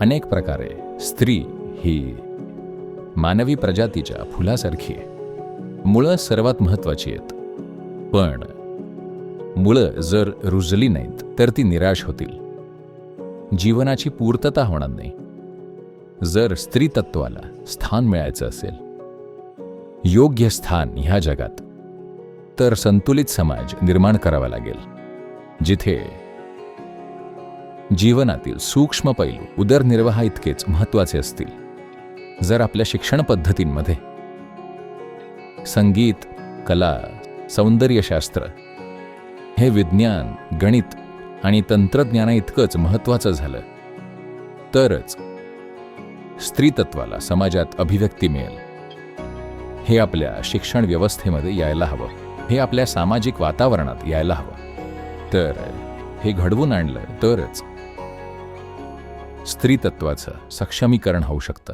अनेक प्रकारे स्त्री ही मानवी प्रजातीच्या फुलासारखी आहे. मुळं सर्वात महत्वाची आहेत. पण मुळं जर रुजली नाहीत तर ती निराश होतील. जीवनाची पूर्तता होणार नाही. जर स्त्री तत्वाला स्थान मिळायचं असेल योग्य स्थान ह्या जगात तर संतुलित समाज निर्माण करावा लागेल जिथे जीवनातील सूक्ष्म पैलू उदरनिर्वाह इतकेच महत्त्वाचे असतील. जर आपल्या शिक्षण पद्धतींमध्ये संगीत कला सौंदर्यशास्त्र हे विज्ञान गणित आणि तंत्रज्ञाना इतकंच महत्वाचं झालं तरच स्त्रीतत्वाला समाजात अभिव्यक्ती मिळेल. हे आपल्या शिक्षण व्यवस्थेमध्ये यायला हवं. हे आपल्या सामाजिक वातावरणात यायला हवं. तर हे घडवून आणलं तरच स्त्रीतत्वाचं सक्षमीकरण होऊ शकतं.